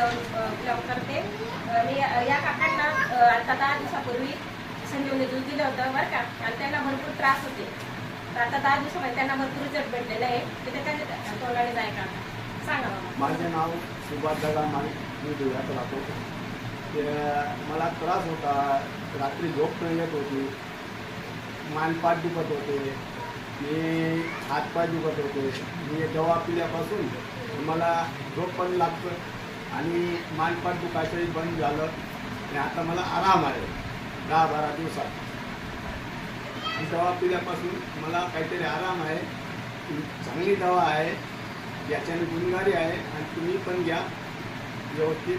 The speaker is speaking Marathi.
ब्लॉग करते. मी या काकांना आता दहा दिवसापूर्वी संजीवनी दूध दिलं होतं बरं का? आणि त्यांना भरपूर त्रास होते. तर आता दहा दिवसामध्ये त्यांना भरपूर रिझल्ट भेटलेला आहे. ते त्याच्या तोंडाने जाय का? सांगा माझे नाव सुभाष दगा मी धुळ्यात राहतो. मला त्रास होता. रात्री झोप न येत होती. मानपाट दुखत होते. मी हातपाय दुखत होते. मी दवा पिल्यापासून मला झोप पण लागतं. आणि मानपाट दुखायचंही बंद झालं आणि आता मला आराम आहे दहा बारा दिवसात. ही दवा पिल्यापासून मला काहीतरी आराम आहे चांगली दवा आहे याच्याने गुणगारी आहे आणि तुम्ही पण घ्या व्यवस्थित.